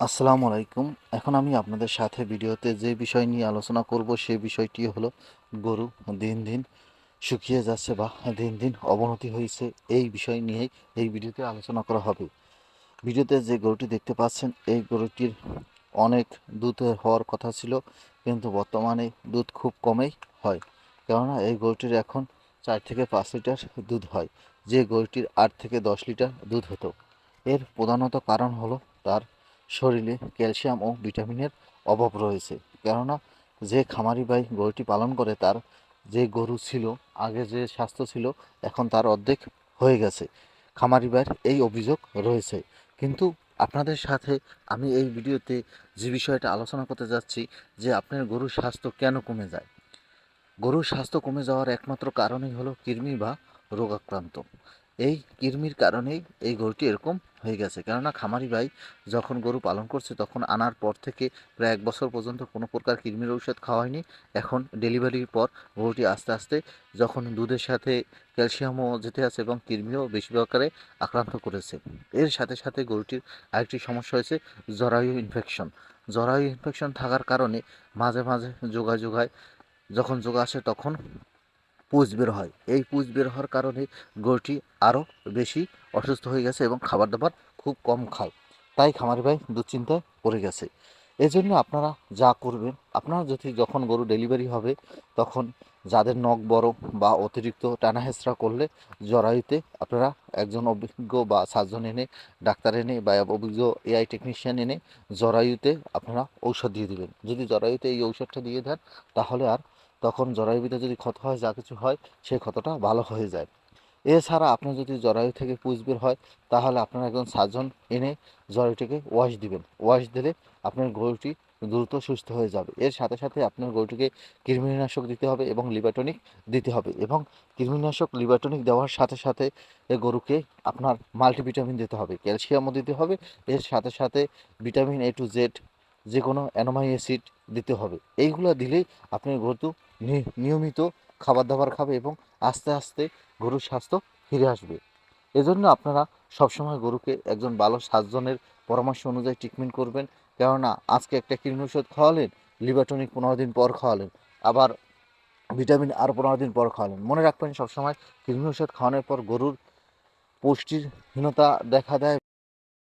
আসসালামু আলাইকুম। এখন আমি আপনাদের সাথে ভিডিওতে যে বিষয় নিয়ে আলোচনা করব সে বিষয়টি হলো গরু দিন দিন শুকিয়ে যাচ্ছে বা দিন দিন অবনতি হয়েছে, এই বিষয় নিয়েই এই ভিডিওতে আলোচনা করা হবে। ভিডিওতে যে গরুটি দেখতে পাচ্ছেন, এই গরুটির অনেক দুধ হওয়ার কথা ছিল, কিন্তু বর্তমানে দুধ খুব কমেই হয়। কেননা এই গরুটির এখন চার থেকে পাঁচ লিটার দুধ হয়। যে গরুটির আট থেকে দশ লিটার দুধ হতো। এর প্রধানত কারণ হলো তার শরীরে ক্যালসিয়াম ও ভিটামিনের অভাব রয়েছে। কেননা, যে খামারি ভাই গরুটি পালন করে, তার যে গরু ছিল, আগে যে স্বাস্থ্য ছিল, এখন তার অর্ধেক হয়ে গেছে। খামারি ভাইয়ের এই অভিযোগ রয়েছে। কিন্তু আপনাদের সাথে আমি এই ভিডিওতে যে বিষয়টা আলোচনা করতে যাচ্ছি, যে আপনার গরুর স্বাস্থ্য কেন কমে যায়? গরুর স্বাস্থ্য কমে যাওয়ার একমাত্র কারণই হলো কৃমি বা রোগাক্রান্ত। এই কৃমির কারণেই এই গরুটি এরকম হয়ে গেছে। কেননা খামারি ভাই যখন গরু পালন করছে তখন আনার পর থেকে প্রায় এক বছর পর্যন্ত কোনো প্রকার কৃমির ঔষধ খাওয়া হয়নি। এখন ডেলিভারির পর গরুটি আস্তে আস্তে যখন দুধের সাথে ক্যালসিয়ামও যেতে আছে এবং কৃমিও বেশি আকারে আক্রান্ত করেছে। এর সাথে সাথে গরুটির আরেকটি সমস্যা হয়েছে জরায়ু ইনফেকশন জরায়ু ইনফেকশন থাকার কারণে মাঝে মাঝে যোগায় যোগায় যখন যোগা আসে তখন পুজ বের হয়। এই পুজ বের হওয়ার কারণে গরুটি আরও বেশি অসুস্থ হয়ে গেছে এবং খাবার দাবার খুব কম খায়। তাই খামারি ভাই দুশ্চিন্তায় পড়ে গেছে। এই জন্য আপনারা যা করবেন, আপনারা যদি যখন গরু ডেলিভারি হবে, তখন যাদের নখ বড় বা অতিরিক্ত টানা করলে জরায়ুতে আপনারা একজন অভিজ্ঞ বা সার্জন এনে, ডাক্তার এনে বা অভিজ্ঞ এআই টেকনিশিয়ান এনে জরায়ুতে আপনারা ঔষধ দিয়ে দিবেন। যদি জরায়ুতে এই ঔষধটা দিয়ে দেন, তাহলে আর তখন জরায়ুতে যদি ক্ষত হয়, যা কিছু হয়, সেই ক্ষতটা ভালো হয়ে যায়। এছাড়া আপনার যদি জরায়ু থেকে পুজ বের হয়, তাহলে আপনার একজন সার্জন এনে জরায়ুটিকে ওয়াশ দিবেন। ওয়াশ দিলে আপনার গরুটি দ্রুত সুস্থ হয়ে যাবে। এর সাথে সাথে আপনার গরুটিকে কৃমিনাশক দিতে হবে এবং লিবাটনিক দিতে হবে এবং কৃমিনাশক লিবাটনিক দেওয়ার সাথে সাথে এ গরুকে আপনার মাল্টিভিটামিন দিতে হবে, ক্যালসিয়ামও দিতে হবে। এর সাথে সাথে ভিটামিন এ টু জেড যে কোনো অ্যানোমাই অ্যাসিড দিতে হবে। এইগুলো দিলেই আপনি গরু নিয়মিত খাবার দাবার খাবে এবং আস্তে আস্তে গরুর স্বাস্থ্য ফিরে আসবে। এজন্য আপনারা সবসময় গরুকে একজন ভালো সার্জনের পরামর্শ অনুযায়ী ট্রিটমেন্ট করবেন। কেননা আজকে একটা কৃমি ওষুধ খাওয়ালেন লিভারটনিক পনেরো দিন পর খাওয়ালেন, আবার ভিটামিন আর পনেরো দিন পর খাওয়ালেন। মনে রাখবেন সবসময় কৃমি ওষুধ খাওয়ানোর পর গরুর পুষ্টিহীনতা দেখা দেয়।